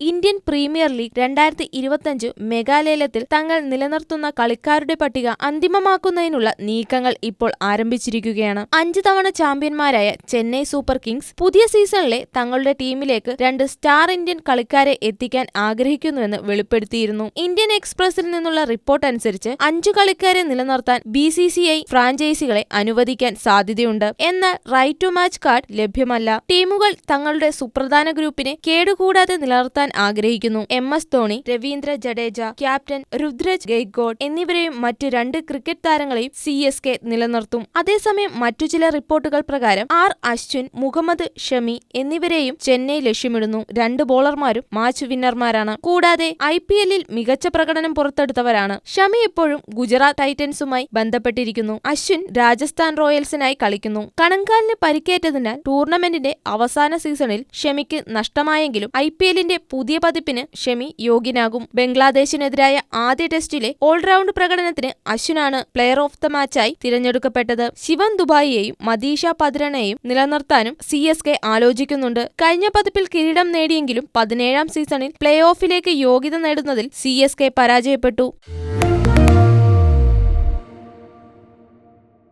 Indian premier league രണ്ടായിരത്തി ഇരുപത്തിയഞ്ച് മെഗാലേലത്തിൽ തങ്ങൾ നിലനിർത്തുന്ന കളിക്കാരുടെ പട്ടിക അന്തിമമാക്കുന്നതിനുള്ള നീക്കങ്ങൾ ഇപ്പോൾ ആരംഭിച്ചിരിക്കുകയാണ്. അഞ്ച് തവണ ചാമ്പ്യന്മാരായ ചെന്നൈ സൂപ്പർ കിങ്സ് പുതിയ സീസണിലെ തങ്ങളുടെ ടീമിലേക്ക് രണ്ട് സ്റ്റാർ ഇന്ത്യൻ കളിക്കാരെ എത്തിക്കാൻ ആഗ്രഹിക്കുന്നുവെന്ന് വെളിപ്പെടുത്തിയിരുന്നു. ഇന്ത്യൻ എക്സ്പ്രസിൽ നിന്നുള്ള റിപ്പോർട്ട് അനുസരിച്ച് അഞ്ചു കളിക്കാരെ നിലനിർത്താൻ ബി സി സി ഐ ഫ്രാഞ്ചൈസികളെ അനുവദിക്കാൻ സാധ്യതയുണ്ട്. എന്നാൽ റൈറ്റ് ടു മാച്ച് കാർഡ് ലഭ്യമല്ല. ടീമുകൾ തങ്ങളുടെ സുപ്രധാന ഗ്രൂപ്പിനെ കേടുകൂടാതെ നിലനിർത്താൻ ആഗ്രഹിക്കുന്നു. M. S. Dhoni Ravindra Jadeja captain Ruturaj Gaikwad എന്നിവരെയും മറ്റ് രണ്ട് ക്രിക്കറ്റ് താരങ്ങളെയും സി. എസ്. കെ. നിലനിർത്തും. അതേസമയം മറ്റു ചില റിപ്പോർട്ടുകൾ പ്രകാരം ആർ. അശ്വിൻ മുഹമ്മദ് ഷമി എന്നിവരെയും ചെന്നൈ ലക്ഷ്യമിടുന്നു. രണ്ട് ബോളർമാരും മാച്ച് വിന്നർമാരാണ്. കൂടാതെ ഐ പി എല്ലിൽ മികച്ച പ്രകടനം പുറത്തെടുത്തവരാണ്. ഷമി ഇപ്പോഴും ഗുജറാത്ത് ടൈറ്റൻസുമായി ബന്ധപ്പെട്ടിരിക്കുന്നു. അശ്വിൻ രാജസ്ഥാൻ റോയൽസിനായി കളിക്കുന്നു. കണങ്കാലിന് പരിക്കേറ്റതിനാൽ ടൂർണമെന്റിന്റെ അവസാന സീസണിൽ ഷമിക്ക് നഷ്ടമായെങ്കിലും ഐ പി എല്ലിന്റെ പുതിയ പതിപ്പിന് ഷമി യോഗ്യനാകും. ബംഗ്ലാദേശിനെതിരായ ആദ്യ ടെസ്റ്റിലെ ഓൾറൗണ്ട് പ്രകടനത്തിന് അശ്വിനാണ് പ്ലെയർ ഓഫ് ദ മാച്ചായി തിരഞ്ഞെടുക്കപ്പെട്ടത്. ശിവൻ ദുബായിയെയും മദീഷ പതിരണയെയും നിലനിർത്താനും സി എസ് കെ ആലോചിക്കുന്നുണ്ട്. കഴിഞ്ഞ പതിപ്പിൽ കിരീടം നേടിയെങ്കിലും പതിനേഴാം സീസണിൽ പ്ലേ ഓഫിലേക്ക് യോഗ്യത നേടുന്നതിൽ സി എസ് കെ പരാജയപ്പെട്ടു.